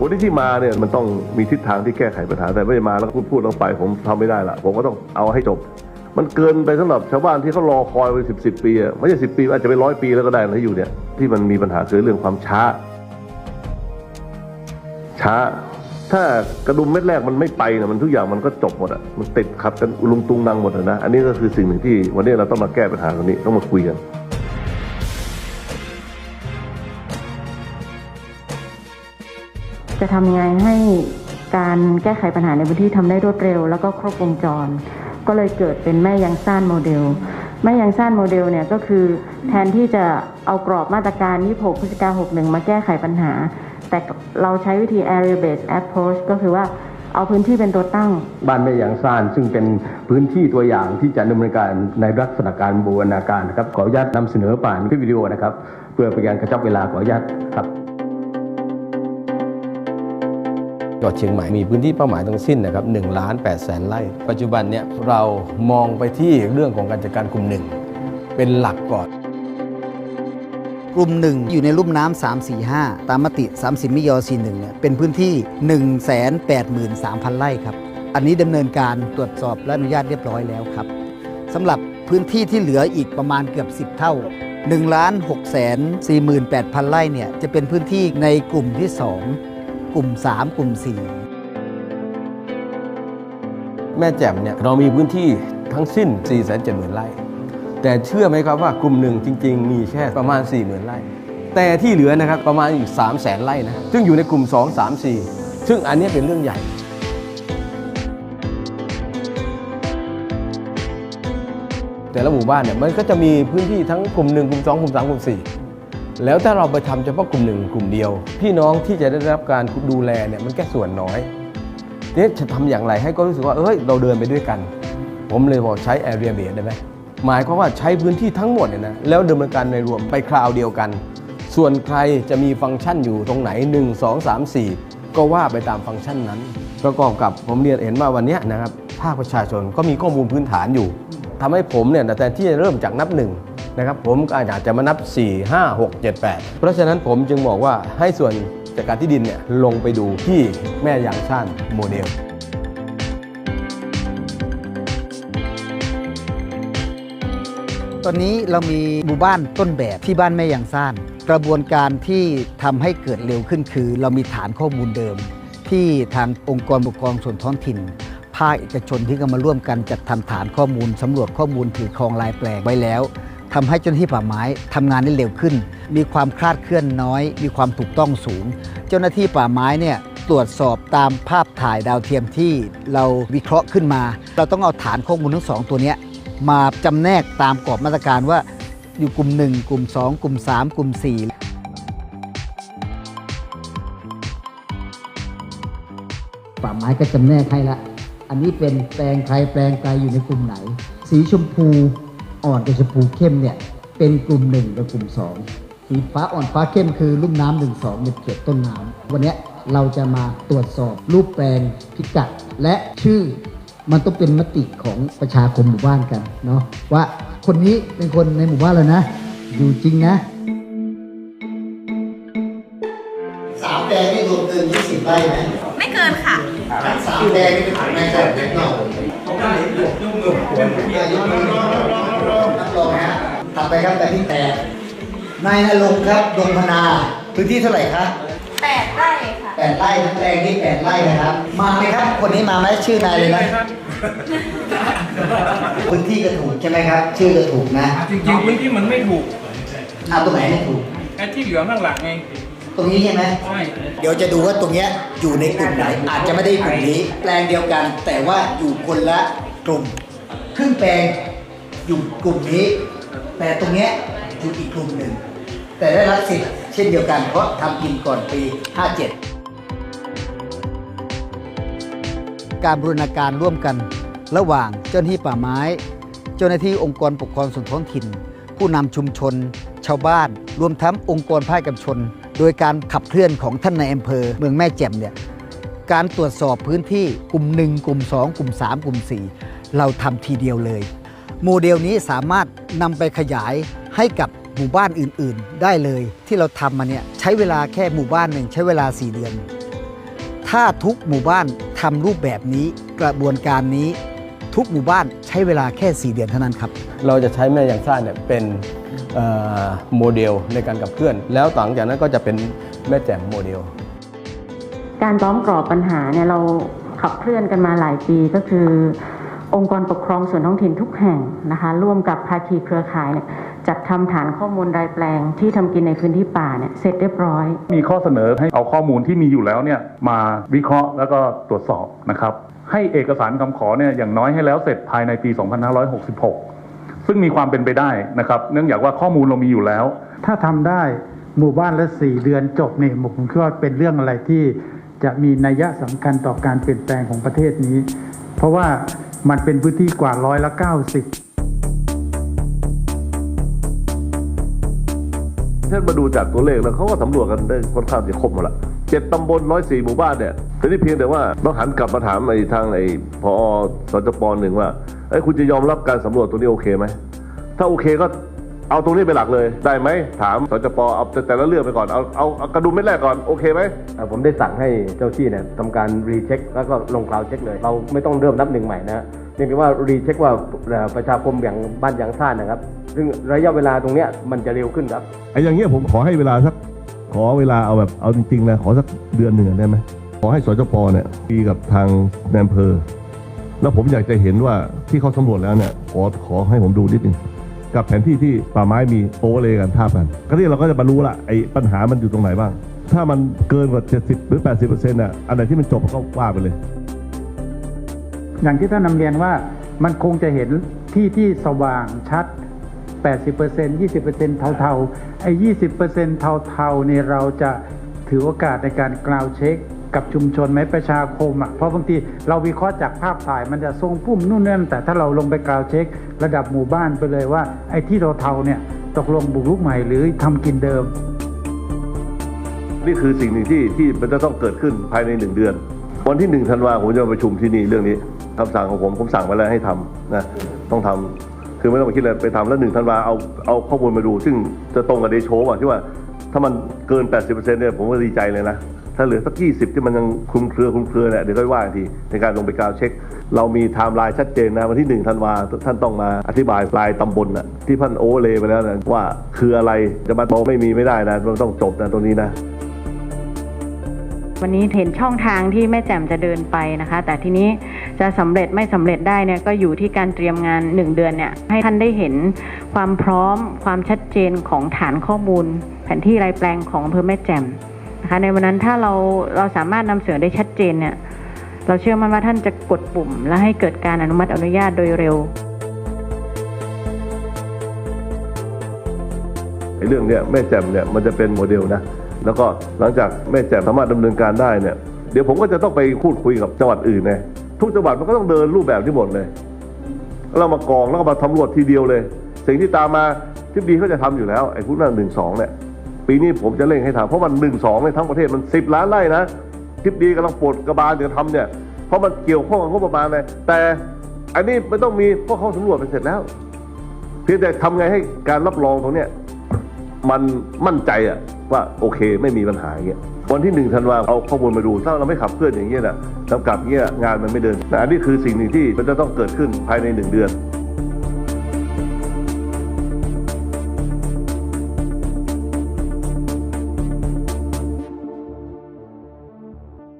วันนี้ที่มาเนี่ยมันต้องมีทิศทางที่แก้ไขปัญหาแต่ไม่ได้มาแล้วพูดพูดลงไปผมทำไม่ได้ละผมก็ต้องเอาให้จบ มันเกินไปสำหรับชาวบ้านที่เขารอคอยไปสิบสิบปีอะไม่ใช่สิบปีอาจจะเป็นร้อยปีแล้วก็ได้นะอยู่เนี่ยที่มันมีปัญหาคือเรื่องความช้า ช้า ถ้ากระดุมเม็ดแรกมันไม่ไปนะมันทุกอย่างมันก็จบหมดอะมันติดขัดกันลุงตุงนังหมดนะอันนี้ก็คือสิ่งหนึ่งที่วันนี้เราต้องมาแก้ปัญหาตรงนี้ต้องมาคุยกัน จะทำยังไงให้การแก้ไขปัญหาในพื้นที่ทำได้รวดเร็ว แล้วก็ครบวงจร ก็เลยเกิดเป็นแม่ยังซ่านโมเดล แม่ยังซ่านโมเดลเนี่ยก็คือแทนที่จะเอากรอบมาตรการ 26 พฤศจิกา61 มาแก้ไขปัญหา แต่เราใช้วิธี area based approach ก็คือว่าเอาพื้นที่เป็นตัวตั้ง บ้านแม่ยางซ่านซึ่งเป็นพื้นที่ตัวอย่างที่จะดำเนินการในลักษณะการบูรณาการนะครับขออนุญาตนำเสนอผ่านคลิปวิดีโอนะครับ เพื่อเป็นการกระชับเวลาขออนุญาตครับ จังหวัดเชียงใหม่มีพื้นที่เป้าหมายทั้งสิ้นนะครับ1ล้าน8แสนไร่ ปัจจุบันเนี่ยเรามองไปที่เรื่องของการจัดการกลุ่มหนึ่งเป็นหลักก่อน กลุ่มหนึ่งอยู่ในลุ่มน้ำ3 4 5 ตามมติ 30 มิยอ41เนี่ยเป็นพื้นที่ 183,000 ไร่ครับ อันนี้ดำเนินการตรวจสอบและอนุญาตเรียบร้อยแล้วครับสำหรับพื้นที่ที่เหลืออีกประมาณเกือบ 10 เท่า1ล้าน6แสน48,000 ไร่เนี่ยจะเป็นพื้นที่ในกลุ่มที่ 2 กลุ่ม 3 กลุ่ม 4 แม่แจ่มเนี่ยเรามีพื้นที่ทั้งสิ้น 4 7 0 0 0 0ไร่ แต่เชื่อไหมครับว่ากลุ่มหนึ่งจริง ๆ มีแค่ประมาณ 4 0,000ไร่ แต่ที่เหลือนะครับประมาณอีก3 0 0 0 0 0ไร่นะซึ่งอยู่ในกลุ่ม 2 3 4 ซึ่งอันนี้เป็นเรื่องใหญ่แต่ละหมู่บ้านเนี่ยมันก็จะมีพื้นที่ทั้งกลุ่ม1กลุ่ม2กลุ่ม3กลุ่ม4 แล้วถ้าเราไปทำเฉพาะกลุ่มหนึ่งกลุ่มเดียว พี่น้องที่จะได้รับการดูแลเนี่ยมันแค่ส่วนน้อยเนี่ยจะทำอย่างไรให้ก็รู้สึกว่าเอ้ยเราเดินไปด้วยกัน ผมเลยบอกใช้ area base ได้ไหมหมายความว่าใช้พื้นที่ทั้งหมดเนี่ยนะแล้วดำเนินการในรวมไปคราวเดียวกัน ส่วนใครจะมีฟังก์ชันอยู่ตรงไหน 1 2 3 4 ก็ว่าไปตามฟังก์ชันนั้น ประกอบกับผมเรียนเห็นว่าวันเนี้ยนะครับภาคประชาชนก็มีข้อมูลพื้นฐานอยู่ทำให้ผมเนี่ยแทนที่จะเริ่มจากนับหนึ่ง นะครับผมก็อาจจะมานับ 4 5 6 7 8 เพราะฉะนั้นผมจึงบอกว่าให้ส่วนจัดการที่ดินเนี่ยลงไปดูที่แม่ยางช่านโมเดลตอนนี้เรามีหมู่บ้านต้นแบบที่บ้านแม่ยางซ่าน กระบวนการที่ทำให้เกิดเร็วขึ้นคือ เรามีฐานข้อมูลเดิม ที่ทางองค์กรปกครองส่วนท้องถิ่นภาคเอกชนที่ก็มาร่วมกันจัดทำฐานข้อมูลสำรวจข้อมูลถือครองลายแปลงไว้แล้ว ทำให้เจ้าหน้าที่ป่าไม้ทำงานได้เร็วขึ้น มีความคลาดเคลื่อนน้อย มีความถูกต้องสูง เจ้าหน้าที่ป่าไม้เนี่ยตรวจสอบตามภาพถ่ายดาวเทียมที่เราวิเคราะห์ขึ้นมา เราต้องเอาฐานข้อมูลทั้งสองตัวนี้มาจำแนกตามกรอบมาตรการว่าอยู่กลุ่ม 1 กลุ่ม 2 กลุ่ม 3 กลุ่ม 4ป่าไม้ก็จำแนกให้ละ อันนี้เป็นแปลงใครแปลงใครอยู่ในกลุ่มไหน สีชมพู อ่อนกับชมพูเข้มเนี่ยเป็นกลุ่ม1กับกลุ่ม2สีฟ้าอ่อนฟ้าเข้มคือลุ่มน้ำหนึ่งสองในเขตต้นน้ำวันเนี้ยเราจะมาตรวจสอบรูปแปลงพิกัดและชื่อมันต้องเป็นมติของประชาคมหมู่บ้านกันเนาะว่าคนนี้เป็นคนในหมู่บ้านเรานะ อยู่จริงนะสามแดงนี่รวมเกินยี่สิบไร่ไหมไม่เกินค่ะทั้งสามแดงนี่เป็นของนายจักรเล็กน้อยยกมือรับรองนะ ถัดไปครับแต่ที่แปดนายนรงค์ครับดงพนาพื้นที่เท่าไหร่ครับแปดไร่ค่ะแปดไร่ทั้งแปลงนี่แปดไร่นะครับ มาไหมครับ คนนี้มาไหมชื่อนายเลยนะพื้นที่ก็ถูกใช่ไหมครับ ชื่อก็ถูกนะจริงๆพื้นที่มันไม่ถูกเอาตรงไหนไม่ถูกไอ้ที่เหลืองข้างหลังไงตรงนี้ใช่ไหมใช่เดี๋ยวจะดูว่าตรงเนี้ยอยู่ในกลุ่มไหน อาจจะไม่ได้กลุ่มนี้ แปลงเดียวกัน แต่ว่าอยู่คนละกลุ่มครึ่งแปลงอยู่กลุ่มนี้ แต่ตรงเนี้ยอยู่อีกกลุ่มหนึ่ง แต่ได้รับสิทธิ์เช่นเดียวกันเพราะทำกินก่อนปี 57 การบรูรณาการร่วมกัน ระหว่างเจ้าหน้าที่ป่าไม้ เจ้าหน้าที่องค์กรปกครองส่วนท้องถิ่น ผู้นำชุมชน ชาวบ้าน รวมทั้งองค์กรภาคเอกชน โดยการขับเคลื่อนของท่านในอำเภอ เมืองแม่แจ่มเนี่ยการตรวจสอบพื้นที่กลุ่ม 1 กลุ่ม 2 กลุ่ม 3 กลุ่ม 4 เราทำทีเดียวเลย โมเดลนี้สามารถนำไปขยายให้กับหมู่บ้านอื่นๆ ได้เลยที่เราทำมาเนี่ยใช้เวลาแค่หมู่บ้านหนึ่งใช้เวลา 4 เดือน ถ้าทุกหมู่บ้านทำรูปแบบนี้กระบวนการนี้ทุกหมู่บ้านใช้เวลาแค่ 4 เดือนเท่านั้นครับ เราจะใช้แม่ยังซ่านเนี่ยเป็นเอ่อโมเดลในการกับเคลื่อน แล้วหลังจากนั้นก็จะเป็นแม่แจ่มโมเดล การล้อมกรอบปัญหาเนี่ยเราขับเคลื่อนกันมาหลายปีก็คือ องค์กรปกครองส่วนท้องถิ่นทุกแห่งนะคะร่วมกับภาคีเครือข่ายเนี่ยจัดทำฐานข้อมูลรายแปลงที่ทำกินในพื้นที่ป่าเนี่ยเสร็จเรียบร้อย มีข้อเสนอให้เอาข้อมูลที่มีอยู่แล้วเนี่ยมาวิเคราะห์แล้วก็ตรวจสอบนะครับ ให้เอกสารคำขอเนี่ยอย่างน้อยให้แล้วเสร็จภายในปี 2566 ซึ่งมีความเป็นไปได้นะครับ เนื่องจากว่าข้อมูลเรามีอยู่แล้ว ถ้าทำได้หมู่บ้านละสี่เดือนจบนี่ผมคิดว่าเป็นเรื่องอะไรที่จะมีนัยสำคัญต่อการเปลี่ยนแปลงของประเทศนี้ เพราะว่า มันเป็นพื้นที่กว่าร้อยละเก้าสิบท่านมาดูจากตัวเลขแล้วเขาก็สำรวจกันได้ค่อนข้างจะครบหมดละเจ็ดตำบลร้อยสี่หมู่บ้านเนี่ยแต่นี่เพียงแต่ว่าต้องหันกลับมาถามไอ้ทางไอ้พอสจปหนึ่งว่าไอ้คุณจะยอมรับการสำรวจตัวนี้โอเคไหมถ้าโอเคก็ เอาตรงนี้เป็นหลักเลยได้ไหมถามสจปเอาแต่แต่ละเรื่องไปก่อนเอาเอาเอากระดุมเม็ดแรกก่อนโอเคไหมเอ่อผมได้สั่งให้เจ้าที่เนี่ยทำการรีเช็คแล้วก็ลงคลาวเช็คเลย เราไม่ต้องเริ่มนับหนึ่งใหม่นะฮะเพียงแต่ว่ารีเช็คว่าเอ่อประชาคมอย่างบ้านอย่างท่านนะครับ ซึ่งระยะเวลาตรงเนี้ยมันจะเร็วขึ้นครับไอ้อย่างเงี้ยผมขอให้เวลาสักขอเวลาเอาแบบเอาจริงๆนะขอสักเดือนหนึ่งอะได้ไหมขอให้สจปเนี่ยคุยกับทางนายอำเภอแล้วผมอยากจะเห็นว่าที่เขาสำรวจแล้วเนี่ยขอขอให้ผมดูนิดนึง กับแผนที่ที่ป่าไม้มีโอเวอร์เลยกันท่าบกันก็นี่เราก็จะมารู้ละไอ้ปัญหามันอยู่ตรงไหนบ้าง ถ้ามันเกินกว่า 70 หรือ 80เปอร์เซ็นต์อะอันไหนที่มันจบก็ว่าไปเลย อย่างที่ท่านนำเรียนว่ามันคงจะเห็นที่ที่สว่างชัด 80% 20%เทาๆ ไอ้ 20%เทาๆเนี่ยเราจะถือโอกาสในการกล่าวเช็ค กับชุมชนไหมประชาคมอะเพราะบางทีเราวิเคราะห์จากภาพถ่ายมันจะทรงพุ่มนู่นนั่นแต่ถ้าเราลงไปกล่าวเช็ค ระดับหมู่บ้านไปเลยว่า ไอ้ที่เทาๆเนี่ยตกลงบุกรุกใหม่หรือทำกินเดิม นี่คือสิ่งหนึ่งที่ที่มันจะต้องเกิดขึ้นภายในหนึ่งเดือน วันที่หนึ่งธันวาผมจะประชุมที่นี่เรื่องนี้คำสั่งของผมผมสั่งไปแล้วให้ทำนะต้องทำคือไม่ต้องไปคิดอะไรไปทำแล้วหนึ่งธันวาเอาเอาข้อมูลมาดู ซึ่งจะตรงกับเดโชอะที่ว่าถ้ามันเกิน 80%เนี่ยผมก็ดีใจเลยนะ ถ้าเหลือสัก20ที่มันยังคลุมเครือคลุมเครือเนี่ยเดี๋ยวค่อยว่าอีกทีในการลงไปกราวเช็ค เรามีไทม์ไลน์ชัดเจนนะวันที่1ธันวาท่านต้องมาอธิบายรายตำบลน่ะที่ท่านโอเลไปแล้วนะว่าคืออะไรจะมาบอกไม่มีไม่ได้นะมันต้องจบนะตรงนี้นะวันนี้เห็นช่องทางที่แม่แจ่มจะเดินไปนะคะ แต่ทีนี้จะสำเร็จไม่สำเร็จได้เนี่ยก็อยู่ที่การเตรียมงาน 1 เดือนเนี่ยให้ท่านได้เห็นความพร้อมความชัดเจนของฐานข้อมูล แผนที่รายแปลงของอำเภอแม่แจ่ม นะคะในวันนั้นถ้าเราเราสามารถนำเสนอได้ชัดเจนเนี่ยเราเชื่อมั่นว่าท่านจะกดปุ่ม และให้เกิดการอนุมัติอนุญาตโดยเร็วไอ้เรื่องเนี้ยแม่แจ่มเนี่ยมันจะเป็นโมเดลนะแล้วก็หลังจากแม่แจ่มสามารถดำเนินการได้เนี่ยเดี๋ยวผมก็จะต้องไปพูดคุยกับจังหวัดอื่นนะทุกจังหวัดมันก็ต้องเดินรูปแบบที่หมดเลยเรามากองแล้วก็มาสำรวจทีเดียวเลย สิ่งที่ตามมาทิบดีเขาจะทำอยู่แล้วไอ้พวกนั้นหนึ่งสองเนี่ย ปีนี้ผมจะเร่งให้ทำเพราะมันหนึ่งสองในทั้งประเทศมันสิบล้านไร่นะทิบดีกำลังปวดกระบาลจะทำเนี่ยเพราะมันเกี่ยวข้องกับงบประมาณเลยแต่อันนี้ไม่ต้องมีเพราะเขาสำรวจไปเสร็จแล้ว เพียงแต่ทำไงให้การรับรองตรงเนี้ยมันมั่นใจอะว่าโอเคไม่มีปัญหาเงี้ยวันที่หนึ่งธันวาเอาข้อมูลมาดู ถ้าเราไม่ขับเคลื่อนอย่างเงี้ยนะจำกัดเงี้ยงานมันไม่เดินแต่อันนี้คือสิ่งหนึ่งที่มันจะต้องเกิดขึ้นภายในหนึ่งเดือน